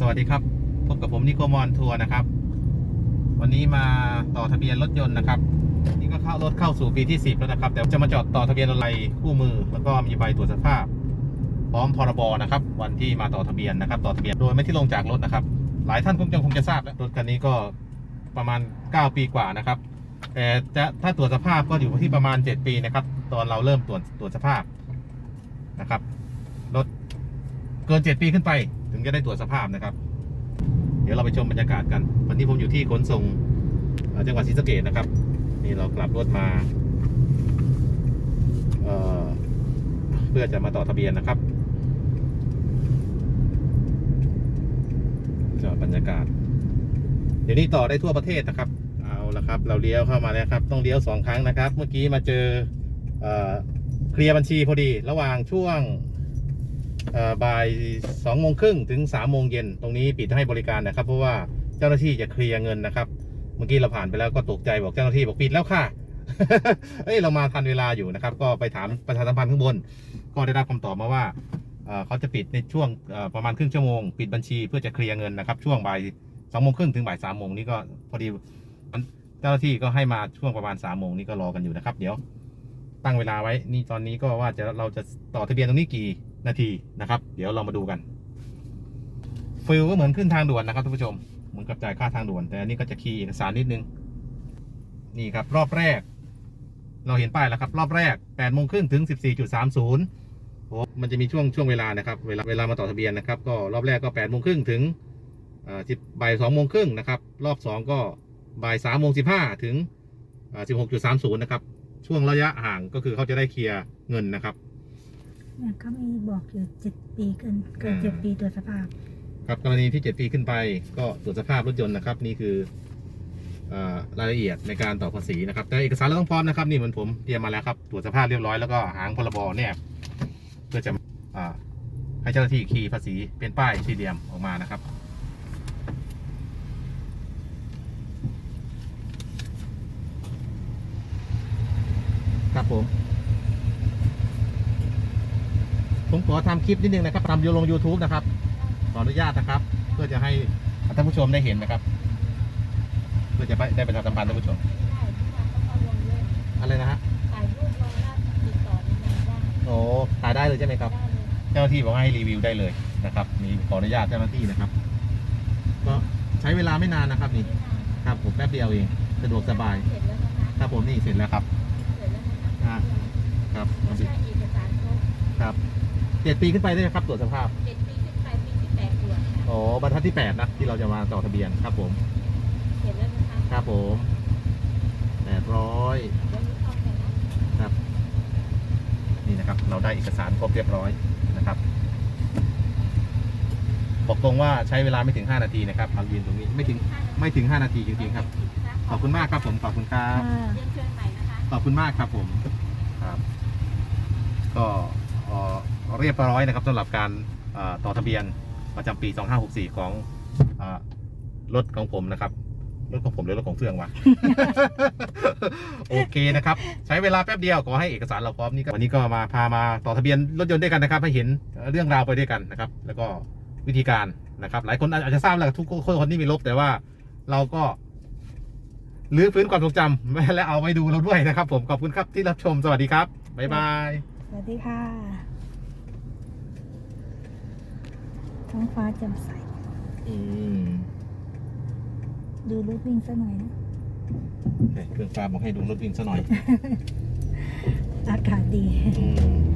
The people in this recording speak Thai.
สวัสดีครับ พบกับผมนิโกมอนทัวร์นะครับ วันนี้มาต่อทะเบียนรถยนต์นะครับ นี่ก็เข้ารถเข้าสู่ปีที่ 10 แล้วนะครับเดี๋ยวจะมาจอดต่อทะเบียนอะไรคู่มือ แล้วก็มีใบตรวจสภาพ พร้อมพรบนะครับ วันที่มาต่อทะเบียนนะครับ ต่อทะเบียนโดยไม่ที่ลงจากรถนะครับ หลายท่านคงจะคงจะทราบแล้วรถคันนี้ก็ประมาณ 9 ปีกว่านะครับแต่จะถ้าตรวจสภาพก็อยู่ที่ประมาณ 7 ปีนะครับ ตอนเราเริ่มตรวจตรวจสภาพนะครับรถ เกิน 7 ปีขึ้นไป ถึงจะได้ตรวจสภาพนะครับ เดี๋ยวเราไปชมบรรยากาศกัน วันนี้ผมอยู่ที่ขนส่งจังหวัดศรีสะเกษนะครับ นี่เรากลับรถมาเอ่อเพื่อจะมาต่อทะเบียนนะครับก็บรรยากาศ เดี๋ยวนี้ต่อได้ทั่วประเทศนะครับ เอาละครับ เราเลี้ยวเข้ามาแล้วครับ ต้องเลี้ยวสองครั้งนะครับ เมื่อกี้มาเจอเอ่อเคลียร์บัญชีพอดี ระหว่างช่วง บ่ายสองโมงครึ่งถึงสามโมงเย็นตรงนี้ปิดให้บริการนะครับ เพราะว่าเจ้าหน้าที่จะเคลียร์เงินนะครับ เมื่อกี้เราผ่านไปแล้วก็ตกใจบอกเจ้าหน้าที่บอกปิดแล้วค่ะเอ้ยเรามาทันเวลาอยู่นะครับ ก็ไปถามประชาสัมพันธ์ข้างบน ก็ได้รับคำตอบมาว่าเอ่อเขาจะปิดในช่วงอ่อประมาณครึ่งชั่วโมง ปิดบัญชีเพื่อจะเคลียร์เงินนะครับ ช่วงบ่ายสองโมงครึ่งถึงบ่ายสามโมงนี่ก็พอดีเจ้าหน้าที่ก็ให้มาช่วงประมาณสามโมงนี่ก็รอกันอยู่นะครับ เดี๋ยวตั้งเวลาไว้นี่ตอนนี้ก็ว่าจะเราจะต่อทะเบียนตรงนี้กี่ นาทีนะครับ เดี๋ยวเรามาดูกันฟิลก็เหมือนขึ้นทางด่วนนะครับท่านผู้ชมเหมือนกับจ่ายค่าทางด่วน แต่อันนี้ก็จะคีย์เอกสารนิดนึง นี่ครับ รอบแรก เราเห็นป้ายแล้วครับ รอบแรก8โมงครึ่งถึง 14.30โอ้มันจะมีช่วงช่วงเวลานะครับ เวลาเวลามาต่อทะเบียนนะครับ ก็รอบแรกก็8โมงครึ่งถึงเอ่อ10บ่าย2โมงครึ่งนะครับ รอบ 2 ก็บ่าย3โมง15ถึงเอ่อ16.30นะครับ ช่วงระยะห่างก็คือเขาจะได้เคลียร์เงินนะครับ เนี่ยเขามีบอกอยู่เจ็ดปีเกินเกินอ่าเจ็ดปีตัวจสภาพ ครับกรณีที่ 7 ปีขึ้นไป ก็ตรวจสภาพรถยนต์นะครับ นี่คือเอ่อรายละเอียดในการต่อภาษีนะครับ แต่เอกสารเราต้องพร้อมนะครับ นี่เหมือนผมเตรียมมาแล้วครับตรวจสภาพเรียบร้อยแล้วก็หางพรบเนี่ยเพื่อจะอ่าให้เจ้าหน้าที่คีย์ภาษีเป็นป้ายสี่เหลี่ยมออกมานะครับ ครับผม ผมขอทำคลิปนิดนึงนะครับทำยูลง YouTube นะครับ ขออนุญาตนะครับ เพื่อจะให้ท่านผู้ชมได้เห็นนะครับ เพื่อจะได้ประชาสัมพันธ์ท่านผู้ชม อะไรนะฮะถ่ายรูปลงแล้วติดต่อในเมลได้โอ้ถ่ายได้เลยใช่ไหมครับได้เลยเจ้าหน้าที่บอกให้รีวิวได้เลยนะครับ มีขออนุญาตเจ้าหน้าที่นะครับ ก็ใช้เวลาไม่นานนะครับนี่ครับผมแป๊บเดียวเองสะดวกสบายเสร็จแล้วนะคะครับผมนี่เสร็จแล้วครับเสร็จแล้วนะคะอ่าครับแล้วถ้าเอกสารครบครับ เจ็ดปีขึ้นไปได้ไหมครับตรวจสภาพ เจ็ดปีขึ้นไปปีที่แปดตรวจค่ะอ๋อบรรทัดที่แปดนะที่เราจะมาต่อทะเบียนครับผมเสร็จแล้วนะคะครับผมแปดร้อยเดี๋ยวนี้เข้าไปนะนี่นะครับ เราได้เอกสารครบเรียบร้อยนะครับ บอกตรงว่าใช้เวลาไม่ถึง 5 นาทีนะครับมายืนตรงนี้ไม่ถึงไม่ถึง 5 นาทีจริงๆครับ ขอบคุณมากครับผมขอบคุณครับอ่าเรียนเชิญใหม่นะคะ ขอบคุณมากครับผม ครับ ก็เอ่อ เรียบร้อยนะครับสำหรับการต่อทะเบียนประจำปี 2564 ของอ่อรถของผมนะครับรถของผมหรือรถของเฟื่องวะ โอเคนะครับ ใช้เวลาแป๊บเดียวขอให้เอกสารเราพร้อมนี่วันนี้ก็มาพามาต่อทะเบียนรถยนต์ด้วยกันนะครับ ให้เห็นเรื่องราวไปด้วยกันนะครับ แล้วก็วิธีการนะครับ หลายคนอาจจะทราบแล้วทุกคนคนที่มีลบแต่ว่าเราก็ลื้อฟื้นความทรงจำและเอาไว้ดูเราด้วยนะครับ ผมขอบคุณครับที่รับชมสวัสดีครับบ๊ายบายสวัสดีค่ะ ท้องฟ้าแจ่มใส อืมดูรถวิ่งซะหน่อยนะ เครื่องฟ้าบอกให้ดูรถวิ่งซะหน่อย อากาศดี อืมดูดิท้องฟ้า